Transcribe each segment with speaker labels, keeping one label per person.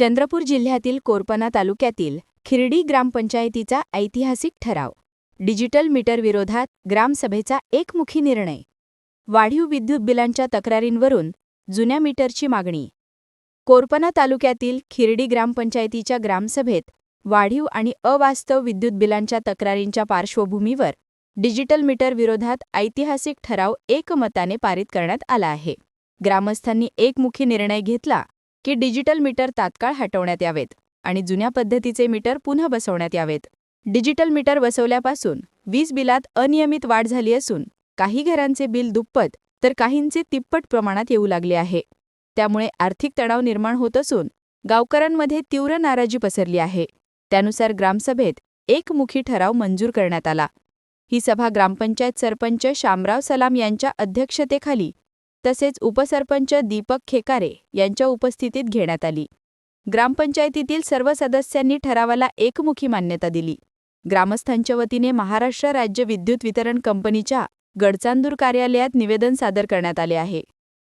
Speaker 1: चंद्रपूर जिल्ह्यातील कोरपना तालुक्यातील खिरडी ग्रामपंचायतीचा ऐतिहासिक ठराव. डिजिटल मीटर विरोधात ग्रामसभेचा एकमुखी निर्णय. वाढीव विद्युत बिलांच्या तक्रारींवरून जुन्या मीटरची मागणी. कोरपना तालुक्यातील खिरडी ग्रामपंचायतीच्या ग्रामसभेत वाढीव आणि अवास्तव विद्युत बिलांच्या तक्रारींच्या पार्श्वभूमीवर डिजिटल मीटर विरोधात ऐतिहासिक ठराव एकमताने पारित करण्यात आला आहे. ग्रामस्थांनी एकमुखी निर्णय घेतला की डिजिटल मीटर तात्काळ हटवण्यात यावेत आणि जुन्या पद्धतीचे मीटर पुन्हा बसवण्यात यावेत. डिजिटल मीटर बसवल्यापासून वीज बिलात अनियमित वाढ झाली असून काही घरांचे बिल दुप्पट तर काहींचे तिप्पट प्रमाणात येऊ लागले आहे. त्यामुळे आर्थिक तणाव निर्माण होत असून गावकऱ्यांमध्ये तीव्र नाराजी पसरली आहे. त्यानुसार ग्रामसभेत एकमुखी ठराव मंजूर करण्यात आला. ही सभा ग्रामपंचायत सरपंच शामराव सलाम यांच्या अध्यक्षतेखाली तसेच उपसरपंच दीपक खेकारे यांच्या उपस्थितीत घेण्यात आली. ग्रामपंचायतीतील सर्व सदस्यांनी ठरावाला एकमुखी मान्यता दिली. ग्रामस्थांच्या वतीने महाराष्ट्र राज्य विद्युत वितरण कंपनीच्या गडचांदूर कार्यालयात निवेदन सादर करण्यात आले आहे.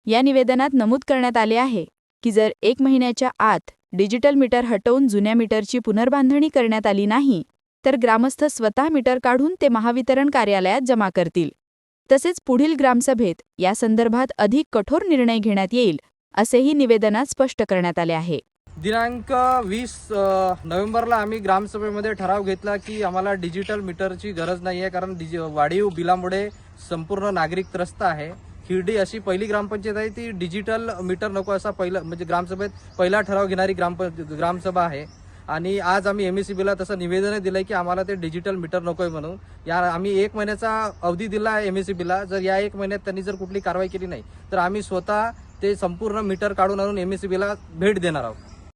Speaker 1: या निवेदनात नमूद करण्यात आले आहे की जर एक महिन्याच्या आत डिजिटल मीटर हटवून जुन्या मीटरची पुनर्बांधणी करण्यात आली नाही तर ग्रामस्थ स्वतः मीटर काढून ते महावितरण कार्यालयात जमा करतील. तसेच पुढील ग्रामसभेत या संदर्भात अधिक कठोर निर्णय घेण्यात येईल असेही निवेदनात स्पष्ट करण्यात आले आहे.
Speaker 2: दिनांक वीस नोव्हेंबरला आम्ही ग्रामसभेमध्ये ठराव घेतला की आम्हाला डिजिटल मीटरची गरज नाही आहे कारण डिजि वाढीव बिलामुळे संपूर्ण नागरिक त्रस्त आहे. हिरडी अशी पहिली ग्रामपंचायत आहे ती डिजिटल मीटर नको असा पहिला म्हणजे ग्रामसभेत पहिला ठराव घेणारी ग्रामप ग्रामसभा आहे. आणि आज आम्ही एम एस तसं निवेदन दिलंय की आम्हाला ते डिजिटल मीटर नकोय म्हणून. या आम्ही एक महिन्याचा अवधी दिला आहे एम एस जर या एक महिन्यात त्यांनी जर कुठली कारवाई केली नाही तर आम्ही स्वतः ते संपूर्ण मीटर काढून आणून एम एस भेट देणार आहोत.